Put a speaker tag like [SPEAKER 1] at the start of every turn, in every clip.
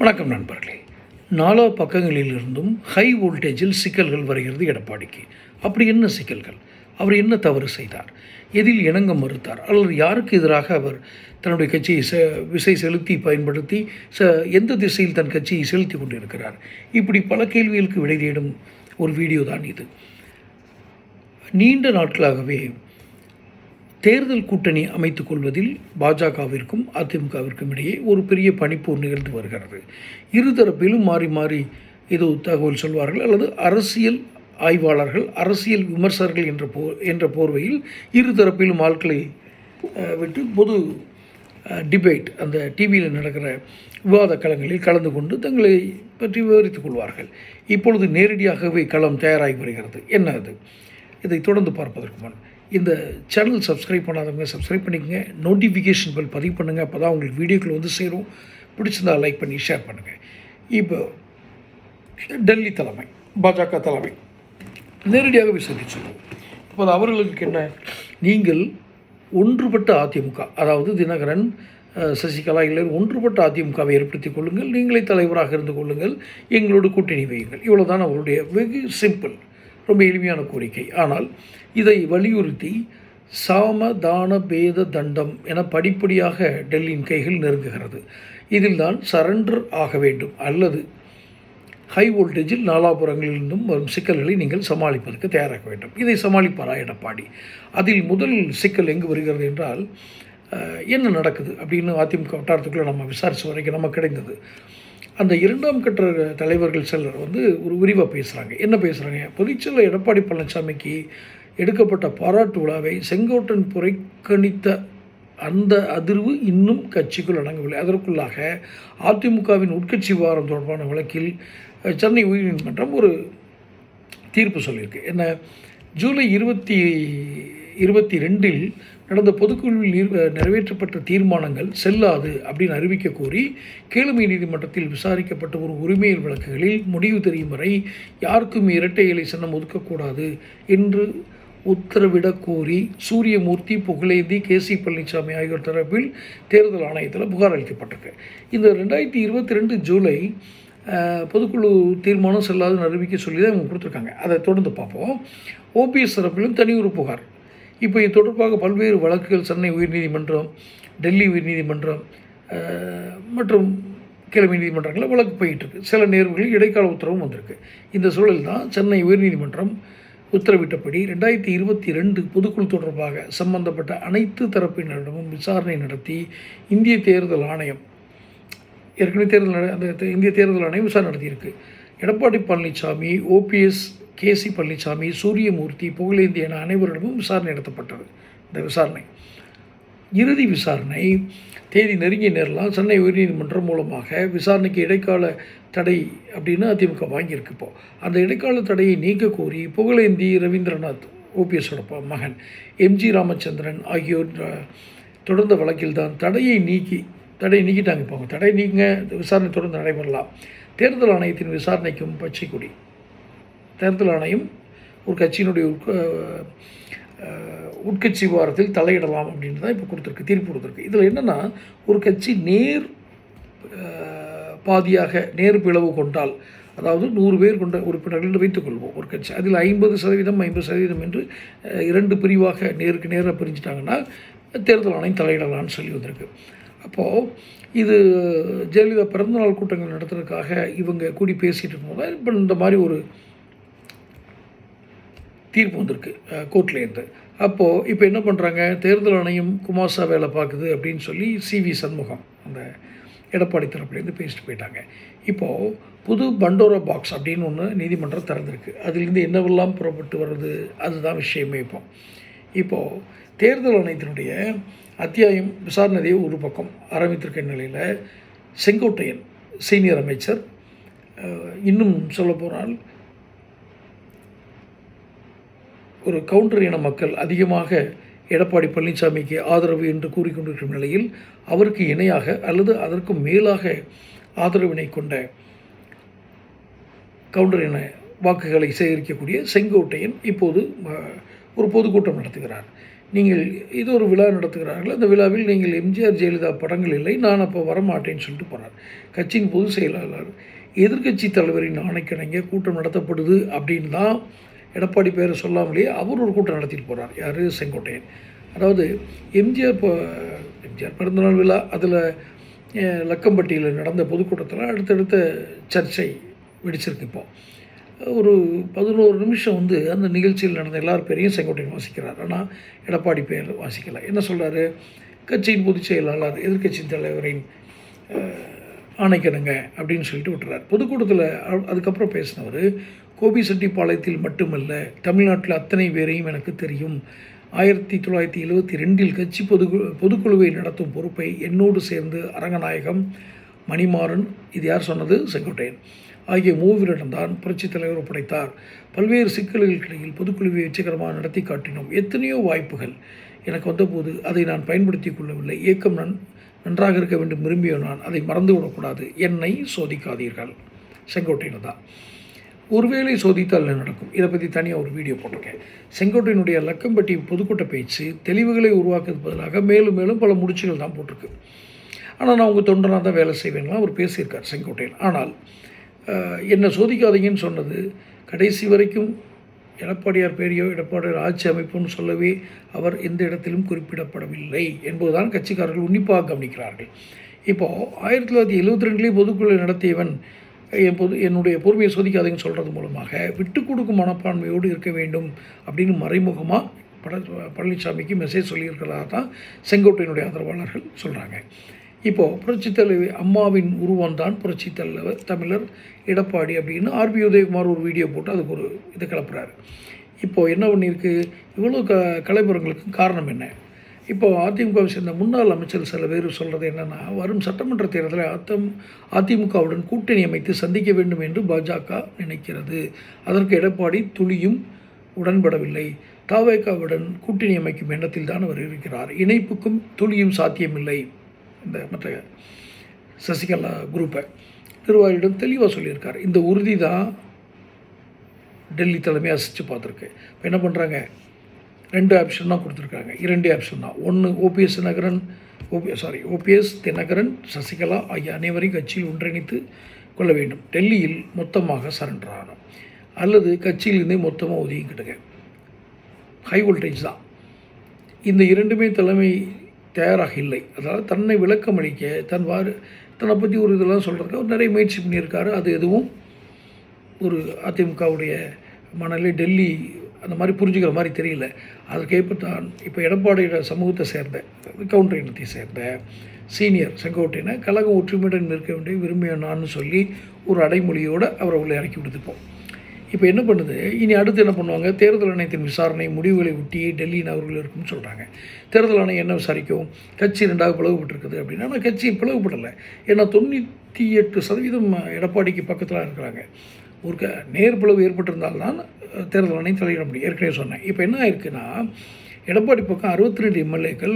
[SPEAKER 1] வணக்கம் நண்பர்களே. நாலா பக்கங்களிலிருந்தும் ஹை வோல்டேஜில் சிக்கல்கள் வருகிறது எடப்பாடிக்கு. அப்படி என்ன சிக்கல்கள்? அவர் என்ன தவறு செய்தார்? எதில் இணங்க மறுத்தார்? அல்லது யாருக்கு எதிராக அவர் தன்னுடைய கட்சியை செ விசை செலுத்தி பயன்படுத்தி ச எந்த திசையில் தன் கட்சியை செலுத்தி கொண்டிருக்கிறார்? இப்படி பல கேள்விகளுக்கு விடை தேடும் ஒரு வீடியோ தான் இது. நீண்ட நாட்களாகவே தேர்தல் கூட்டணி அமைத்துக் கொள்வதில் பாஜகவிற்கும் அதிமுகவிற்கும் இடையே ஒரு பெரிய பனிப்போர் நிகழ்ந்து வருகிறது. இருதரப்பிலும் மாறி மாறி ஏதோ தகவல் சொல்வார்கள் அல்லது அரசியல் ஆய்வாளர்கள் அரசியல் விமர்சகர்கள் என்ற போ என்ற போர்வையில் இருதரப்பிலும் ஆட்களை விட்டு பொது டிபேட் அந்த டிவியில் நடக்கிற விவாத களங்களில் கலந்து கொண்டு தங்களை பற்றி விவரித்துக் கொள்வார்கள். இப்பொழுது நேரடியாகவே களம் தயாராகி வருகிறது. என்ன அது? இதை தொடர்ந்து பார்ப்பதற்கு முன் இந்த சேனல் சப்ஸ்கிரைப் பண்ணாதவங்க சப்ஸ்கிரைப் பண்ணிக்கங்க. நோட்டிஃபிகேஷன் பெல் பதிவு பண்ணுங்கள் அப்போ தான் உங்களுக்கு வீடியோக்கள் வந்து சேரும். பிடிச்சிருந்தா லைக் பண்ணி ஷேர் பண்ணுங்கள் இப்போ டெல்லி தலைமை பாஜக தலைமை. நேரடியாக விசாரிச்சு இப்போ இப்போது அவர்களுக்கு என்ன? நீங்கள் ஒன்றுபட்ட அதிமுக அதாவது தினகரன் சசிகலா இளைஞர் ஒன்றுபட்ட அதிமுகவை ஏற்படுத்திக் கொள்ளுங்கள். நீங்களே தலைவராக இருந்து கொள்ளுங்கள். எங்களோட கூட்டணி வையுங்கள். இவ்வளோதான் அவருடைய வெகு சிம்பிள் ரொம்ப எளிமையான கோரிக்கை. ஆனால் இதை வலியுறுத்தி சாம தான பேத தண்டம் என படிப்படியாக டெல்லியின் கைகள் நெருங்குகிறது. இதில் தான் சரண்டர் ஆக வேண்டும். அல்லது ஹை வோல்டேஜில் நாலாபுரங்களிலிருந்தும் வரும் சிக்கல்களை நீங்கள் சமாளிப்பதற்கு தயாராக வேண்டும். இதை சமாளிப்பாரா எடப்பாடி? அதில் முதல் சிக்கல் எங்கு வருகிறது என்றால் என்ன நடக்குது அப்படின்னு அதிமுக வட்டாரத்துக்குள்ளே நம்ம விசாரித்த வரைக்கும் நமக்கு கிடைந்தது. அந்த இரண்டாம் கட்ட தலைவர்கள் சிலர் வந்து ஒரு விரிவாக பேசுகிறாங்க என்ன பேசுகிறாங்க பொதுச்செயலர் எடப்பாடி பழனிசாமிக்கு எடுக்கப்பட்ட பாராட்டு விழாவை செங்கோட்டன் புறக்கணித்த அந்த அதிர்வு இன்னும் கட்சிக்குள் அடங்கவில்லை. அதற்குள்ளாக அதிமுகவின் உட்கட்சி விவகாரம் தொடர்பான வழக்கில் சென்னை உயர்நீதிமன்றம் ஒரு தீர்ப்பு சொல்லியிருக்கு. என்ன? ஜூலை இருபத்தி இருபத்தி ரெண்டில் நடந்த பொதுக்குழுவில் நிறைவேற்றப்பட்ட தீர்மானங்கள் செல்லாது அப்படின்னு அறிவிக்க கோரி கீழமை நீதிமன்றத்தில் விசாரிக்கப்பட்ட ஒரு உரிமையல் வழக்குகளில் முடிவு தெரியும் வரை யாருக்கும் இரட்டை இலை சின்னம் ஒதுக்கக்கூடாது என்று உத்தரவிடக் கோரி சூரியமூர்த்தி புகழேந்தி கே. சி. பழனிசாமி ஆகியோர் தரப்பில் தேர்தல் ஆணையத்தில் புகார் அளிக்கப்பட்டிருக்கு. இந்த ரெண்டாயிரத்தி இருபத்தி ரெண்டு ஜூலை பொதுக்குழு தீர்மானம் செல்லாதுன்னு அறிவிக்க சொல்லி தான் இவங்க கொடுத்துருக்காங்க. அதை தொடர்ந்து பார்ப்போம். ஓபிஎஸ் தரப்பிலும் தனி ஒரு புகார். இப்போ இது தொடர்பாக பல்வேறு வழக்குகள் சென்னை உயர்நீதிமன்றம் டெல்லி உயர்நீதிமன்றம் மற்றும் கிழமை நீதிமன்றங்களில் வழக்கு போயிட்டுருக்கு. சில நேர்வுகளில் இடைக்கால உத்தரவும் வந்திருக்கு. இந்த சூழல் தான் சென்னை உயர்நீதிமன்றம் உத்தரவிட்டபடி ரெண்டாயிரத்தி இருபத்தி ரெண்டு பொதுக்குழு தொடர்பாக சம்பந்தப்பட்ட அனைத்து தரப்பினரிடமும் விசாரணை நடத்தி இந்திய தேர்தல் ஆணையம் ஏற்கனவே தேர்தல் அந்த இந்திய தேர்தல் ஆணையம் விசாரணை நடத்தியிருக்கு. Edappadi Palaniswami OPS K C Palaniswami Suriyamoorthy Pugazhendhi என அனைவரிடமும் விசாரணை நடத்தப்பட்டது. இந்த விசாரணை. இறுதி விசாரணை தேதி நெருங்கிய நேரலாம் சென்னை உயர்நீதிமன்றம் மூலமாக விசாரணைக்கு இடைக்கால தடை அப்படின்னு அதிமுக வாங்கியிருக்கு இப்போ. அந்த இடைக்கால தடையை நீக்க கோரி புகழேந்தி ரவீந்திரநாத் ஓபிஎஸோட மகன் எம்ஜி ராமச்சந்திரன் ஆகியோர் தொடர்ந்த வழக்கில் தான் தடையை நீக்கி தடை நீக்கிட்டாங்க இப்போ. அவங்க தடை நீங்க விசாரணை தொடர்ந்து நடைபெறலாம். தேர்தல் ஆணையத்தின் விசாரணைக்கும் பச்சை கொடி தேர்தல் ஆணையம் ஒரு கட்சியினுடைய உட்க உட்கட்சி விவகாரத்தில் தலையிடலாம் அப்படின்னு தான் இப்போ கொடுத்துருக்கு தீர்ப்பு கொடுத்துருக்கு. இதில் என்னென்னா ஒரு கட்சி நேர் பாதியாக நேர் பிளவு கொண்டால் அதாவது நூறு பேர் கொண்ட உறுப்பினர்கள் என்று வைத்துக்கொள்வோம் ஒரு கட்சி. அதில் ஐம்பது சதவீதம் ஐம்பது சதவீதம் என்று இரண்டு பிரிவாக நேருக்கு நேராக பிரிஞ்சிட்டாங்கன்னா தேர்தல் ஆணையம் தலையிடலாம்னு சொல்லி வந்திருக்கு. அப்போது இது ஜெயலலிதா பிறந்தநாள் கூட்டங்கள் நடத்துறதுக்காக இவங்க கூடி பேசிகிட்டு இருக்கும்போது இப்போ இந்த மாதிரி ஒரு தீர்ப்பு வந்திருக்கு கோர்ட்லேருந்து அப்போது இப்போ என்ன பண்ணுறாங்க தேர்தல் ஆணையம் குமாசா வேலை பார்க்குது அப்படின்னு சொல்லி சிவி சண்முகம் அந்த எடப்பாடி தரப்புலேருந்து பேசிட்டு போயிட்டாங்க. இப்போது புது பண்டோரா பாக்ஸ் அப்படின்னு ஒன்று நீதிமன்றம் திறந்திருக்கு. அதுலேருந்து என்னவெல்லாம் புறப்பட்டு வர்றது? அதுதான் விஷயமே இப்போ. இப்போது தேர்தல் ஆணையத்தினுடைய அத்தியாயம் விசாரணையை ஒரு பக்கம் ஆரம்பித்திருக்க நிலையில் செங்கோட்டையன் சீனியர் அமைச்சர் இன்னும் சொல்ல போனால் ஒரு கவுண்டர் இன மக்கள் அதிகமாக எடப்பாடி பழனிசாமிக்கு ஆதரவு என்று கூறிக்கொண்டிருக்கும் நிலையில் அவருக்கு இணையாக அல்லது அதற்கும் மேலாக ஆதரவினை கொண்ட கவுண்டர் இன வாக்குகளை சேகரிக்கக்கூடிய செங்கோட்டையன் இப்போது ஒரு பொதுக்கூட்டம் நடத்துகிறார். நீங்கள் இது ஒரு விழா நடத்துகிறார்கள். அந்த விழாவில் நீங்கள் எம்ஜிஆர் ஜெயலலிதா படங்கள் இல்லை. நான் அப்போ வரமாட்டேன்னு சொல்லிட்டு போகிறார் கட்சியின் பொதுச் செயலாளர் எதிர்க்கட்சி தலைவரின் ஆணைக்கிணங்க கூட்டம் நடத்தப்படுது அப்படின்னு தான் எடப்பாடி பேரை சொல்லாமலேயே அவர் ஒரு கூட்டம் நடத்திட்டு போகிறார் யார்? செங்கோட்டையன். அதாவது எம்ஜிஆர் இப்போ எம்ஜிஆர் பிறந்தநாள் விழா அதில் லக்கம்பட்டியில் நடந்த பொதுக்கூட்டத்தில் அடுத்தடுத்த சர்ச்சை வெடிச்சிருக்கு இப்போ. ஒரு பதினோரு நிமிஷம் வந்து அந்த நிகழ்ச்சியில் நடந்த எல்லார் பேரையும் செங்கோட்டையன் வாசிக்கிறார். ஆனால் எடப்பாடி பேர் வாசிக்கலை. என்ன சொல்கிறாரு கட்சியின் பொதுச் செயலாளர் எதிர்க்கட்சியின் தலைவரின் ஆணைக்கணுங்க அப்படின்னு சொல்லிட்டு விட்டுறார். பொதுக்கூட்டத்தில் அதுக்கப்புறம் பேசினவர் கோபிசெட்டிப்பாளையத்தில் மட்டுமல்ல தமிழ்நாட்டில் அத்தனை பேரையும் எனக்கு தெரியும். ஆயிரத்தி தொள்ளாயிரத்தி எழுவத்தி ரெண்டில் கட்சி பொது பொதுக்குழுவை நடத்தும் பொறுப்பை என்னோடு சேர்ந்து அரங்கநாயகம் மணிமாறன் இது யார் சொன்னது? செங்கோட்டையன். ஆகிய மூவரிடம்தான் புரட்சி தலைவர் ஒப்படைத்தார். பல்வேறு சிக்கல்களுக்கிடையில் பொதுக்குழுவை வெற்றிகரமாக நடத்தி காட்டினோம். எத்தனையோ வாய்ப்புகள் எனக்கு வந்தபோது அதை நான் பயன்படுத்திக் கொள்ளவில்லை. இயக்கம் நன் நன்றாக இருக்க வேண்டும் விரும்பிய நான் அதை மறந்து விடக்கூடாது என்னை சோதிக்காதீர்கள். செங்கோட்டையன் தான். ஒருவேளை சோதித்தால் என்ன நடக்கும்? இதை பற்றி தனியாக ஒரு வீடியோ போட்டிருக்கேன். செங்கோட்டையினுடைய லக்கம்பட்டி பொதுக்கூட்ட பேச்சு தெளிவுகளை உருவாக்குறது பதிலாக மேலும் மேலும் பல முடிச்சுகள் தான் போட்டிருக்கு. ஆனால் நான் உங்கள் தொண்டனாக தான் வேலை செய்வேன்லாம் அவர் பேசியிருக்கார் செங்கோட்டையன் ஆனால் என்னை சோதிக்காதீங்கன்னு சொன்னது கடைசி வரைக்கும் எடப்பாடியார் பேரையோ எடப்பாடியார் ஆட்சி அமைப்புன்னு சொல்லவே அவர் எந்த இடத்திலும் குறிப்பிடப்படவில்லை என்பதுதான் கட்சிக்காரர்கள் உன்னிப்பாக கவனிக்கிறார்கள். இப்போது ஆயிரத்தி தொள்ளாயிரத்தி எழுபத்தி ரெண்டுலேயே பொதுக்குழு நடத்தியவன் என் பொது என்னுடைய பொறுமையை சோதிக்காதீங்கன்னு சொல்கிறது மூலமாக விட்டு கொடுக்கும் மனப்பான்மையோடு இருக்க வேண்டும் அப்படின்னு மறைமுகமாக பட பழனிசாமிக்கு மெசேஜ் சொல்லியிருக்கிறதா தான் செங்கோட்டையினுடைய ஆதரவாளர்கள் சொல்கிறாங்க இப்போது புரட்சித் தலைவி அம்மாவின் உருவம் தான் புரட்சித் தலைவர் தமிழர் எடப்பாடி அப்படின்னு ஆர்பி உதயகுமார் ஒரு வீடியோ போட்டு அதுக்கு ஒரு இதை கிளப்புறாரு. இப்போது என்ன பண்ணியிருக்கு? இவ்வளோ க கலைபுரங்களுக்கு காரணம் என்ன? இப்போ அதிமுகவை சேர்ந்த முன்னாள் அமைச்சர் சில பேர் சொல்கிறது என்னென்னா வரும் சட்டமன்ற தேர்தலில் அத்தம் அதிமுகவுடன் கூட்டணி அமைத்து சந்திக்க வேண்டும் என்று பாஜக நினைக்கிறது. அதற்கு எடப்பாடி துளியும் உடன்படவில்லை. தாவேக்காவுடன் கூட்டணி அமைக்கும் எண்ணத்தில் தான் அவர் இருக்கிறார். இணைப்புக்கும் துளியும் சாத்தியமில்லை. இந்த மற்ற சசிகலா குரூப்பை திருவாரியிடம் தெளிவாக சொல்லியிருக்கார். இந்த உறுதி தான் டெல்லி தலைமை அசிச்சு பார்த்துருக்கு. இப்போ என்ன பண்ணுறாங்க ரெண்டு ஆப்ஷன் தான் கொடுத்துருக்காங்க. இரண்டு ஆப்ஷன் தான். ஒன்று OPS Dhinakaran OP sorry OPS Dhinakaran Sasikala ஆகிய அனைவரையும் கட்சியில் ஒன்றிணைத்து கொள்ள வேண்டும். டெல்லியில் மொத்தமாக சரண்டர் ஆகணும். அல்லது கட்சியிலிருந்தே மொத்தமாக ஒதுங்கிக்கிட்டுங்க ஹை வோல்டேஜ் தான். இந்த இரண்டுமே தலைமை தயாராக இல்லை. அதாவது தன்னை விளக்கம் அளிக்க தன் வாரு தன்னை பற்றி ஒரு இதெல்லாம் சொல்கிறதுக்கு அவர் நிறைய முயற்சி பண்ணியிருக்காரு. அது எதுவும் ஒரு அதிமுகவுடைய மணலே டெல்லி அந்த மாதிரி புரிஞ்சுக்கிற மாதிரி தெரியல. அதற்கேற்ப தான் இப்போ எடப்பாடியோட சமூகத்தை சேர்ந்த கவுண்டர் இனத்தை சேர்ந்த சீனியர் செங்கோட்டையினை கழகம் ஒற்றுமையுடன் நிற்க வேண்டிய விரும்பிய நான் சொல்லி ஒரு அடைமொழியோடு அவரை உள்ளே இறக்கி விடுத்துப்போம் இப்போ என்ன பண்ணுது? இனி அடுத்து என்ன பண்ணுவாங்க? தேர்தல் ஆணையத்தின் விசாரணை முடிவுகளை ஒட்டி டெல்லி நகரில் இருக்கும்னு சொல்கிறாங்க தேர்தல் ஆணையம் என்ன விசாரிக்கும்? கட்சி ரெண்டாக பிளவுபட்டுருக்குது அப்படின்னா ஆனால் கட்சி பிளவுபடலை. ஏன்னா தொண்ணூற்றி எட்டு சதவீதம் எடப்பாடிக்கு பக்கத்தில் இருக்கிறாங்க. ஒரு க ஏற்பட்டிருந்தால்தான் தேர்தல் ஆணையம் தலையிட முடியும். ஏற்கனவே சொன்னேன். இப்போ என்ன ஆயிருக்குன்னா எடப்பாடி பக்கம் அறுபத்தி ரெண்டு எம்எல்ஏக்கள்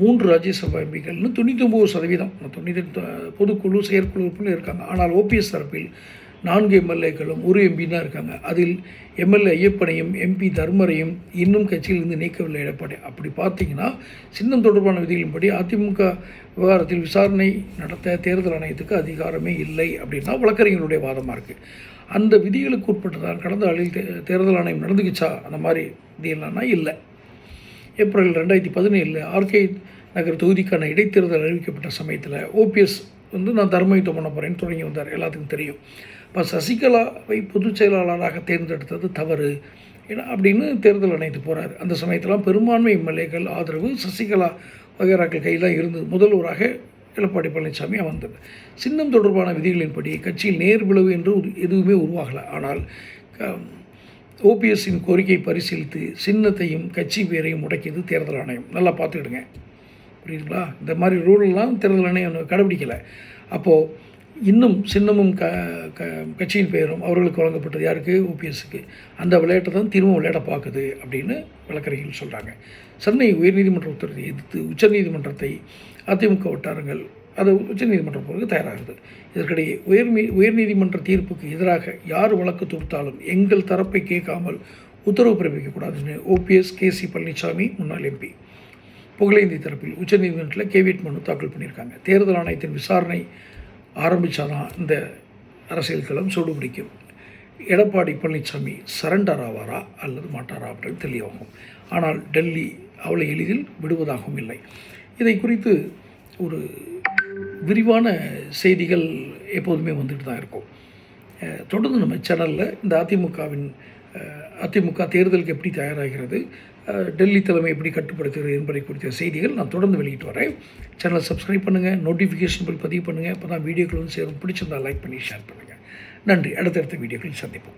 [SPEAKER 1] மூன்று ராஜ்யசபா எம்பிக்கள்னு தொண்ணூத்தொம்பது சதவீதம் தொண்ணூற்றி பொதுக்குழு செயற்குழு உறுப்பினர் இருக்காங்க. ஆனால் ஓபிஎஸ் தரப்பில் நான்கு எம்எல்ஏக்களும் ஒரு எம்பி தான் இருக்காங்க. அதில் எம்எல்ஏ ஐயப்பனையும் எம்பி தர்மரையும் இன்னும் கட்சியிலிருந்து நீக்கவில்லை எடப்பாடி. அப்படி பார்த்தீங்கன்னா சின்னம் தொடர்பான விதிகளின்படி அதிமுக விவகாரத்தில் விசாரணை நடத்த தேர்தல் ஆணையத்துக்கு அதிகாரமே இல்லை அப்படின்னா வழக்கறிஞர்களுடைய வாதமாக இருக்குது அந்த விதிகளுக்கு உட்பட்டு கடந்த ஆளில் தே தேர்தல் ஆணையம் நடந்துக்கிச்சா? அந்த மாதிரி விதியெல்லாம்னா இல்லை. ஏப்ரல் ரெண்டாயிரத்தி பதினேழில் ஆர்கே நகர் தொகுதிக்கான இடைத்தேர்தல் அறிவிக்கப்பட்ட சமயத்தில் ஓபிஎஸ் வந்து நான் தர்மயுத்தம் பண்ண போகிறேன்னு தொடங்கி வந்தார். எல்லாத்துக்கும் தெரியும். இப்போ சசிகலாவை பொதுச் செயலாளராக தேர்ந்தெடுத்தது தவறு. ஏன்னா அப்படின்னு தேர்தல் அணைத்து போகிறார் அந்த சமயத்தெலாம் பெரும்பான்மை எம்எல்ஏக்கள் ஆதரவு சசிகலா வகைராக்கள் கையில் தான் இருந்தது. முதல்வராக எடப்பாடி பழனிசாமி அமர்ந்தது. சின்னம் தொடர்பான விதிகளின்படி கட்சியில் நேர்விளவு என்று ஒரு- எதுவுமே உருவாகலை. ஆனால் க- ஓபிஎஸ்ஸின் கோரிக்கை பரிசீலித்து சின்னத்தையும் கட்சி பேரையும் முடக்கியது தேர்தல் ஆணையம். நல்லா பார்த்துக்கிடுங்க. புரியுதுங்களா? இந்த மாதிரி ரூலெலாம் தேர்தல் ஆணையம் கடைபிடிக்கலை அப்போது இன்னும் சின்னமும் க க கட்சியின் பெயரும் அவர்களுக்கு வழங்கப்பட்டது யாருக்கு? ஓபிஎஸ்க்கு அந்த விளையாட்டை தான் திரும்ப விளையாட பார்க்குது அப்படின்னு வழக்கறிஞர்கள் சொல்கிறாங்க சென்னை உயர்நீதிமன்ற உத்தரவை எதிர்த்து உச்சநீதிமன்றத்தை அதிமுக வட்டாரங்கள் அது உச்சநீதிமன்றம் போகிறதுக்கு தயாராகுது. இதற்கிடையே உயர்நீ உயர்நீதிமன்ற தீர்ப்புக்கு எதிராக யார் வழக்கு தொடுத்தாலும் எங்கள் தரப்பை கேட்காமல் உத்தரவு பிறப்பிக்கக்கூடாதுன்னு ஓபிஎஸ் கேசி பழனிசாமி முன்னாள் எம்பி புகழேந்தி தரப்பில் உச்சநீதிமன்றத்தில் கேவிட் மனு தாக்கல் பண்ணியிருக்காங்க. தேர்தல் ஆணையத்தின் விசாரணை ஆரம்பித்தாதான் இந்த அரசியல் களம் சூடுபிடிக்கும் எடப்பாடி பழனிசாமி சரண்டர் ஆவாரா அல்லது மாட்டாரா அப்படின்னு தெளிவாகும். ஆனால் டெல்லி அவ்வளோ எளிதில் விடுவதாகவும் இல்லை. இதை குறித்து ஒரு விரிவான செய்திகள் எப்போதுமே வந்துட்டு தான் இருக்கும். தொடர்ந்து நம்ம சேனலில் இந்த அதிமுகவின் அதிமுக தேர்தலுக்கு எப்படி தயாராகிறது டெல்லி தலைமை எப்படி கட்டுப்படுத்துகிறது என்பதை குறித்த செய்திகள் நான் தொடர்ந்து வெளியிட்டு வரேன். சேனலை சப்ஸ்கிரைப் பண்ணுங்கள் நோட்டிஃபிகேஷன் பில் பதிவு பண்ணுங்கள் அப்போ தான் வீடியோக்கள் வந்து சேரும். பிடிச்சிருந்தா லைக் பண்ணி ஷேர் பண்ணுங்கள் நன்றி. அடுத்தடுத்த வீடியோக்களில் சந்திப்போம்.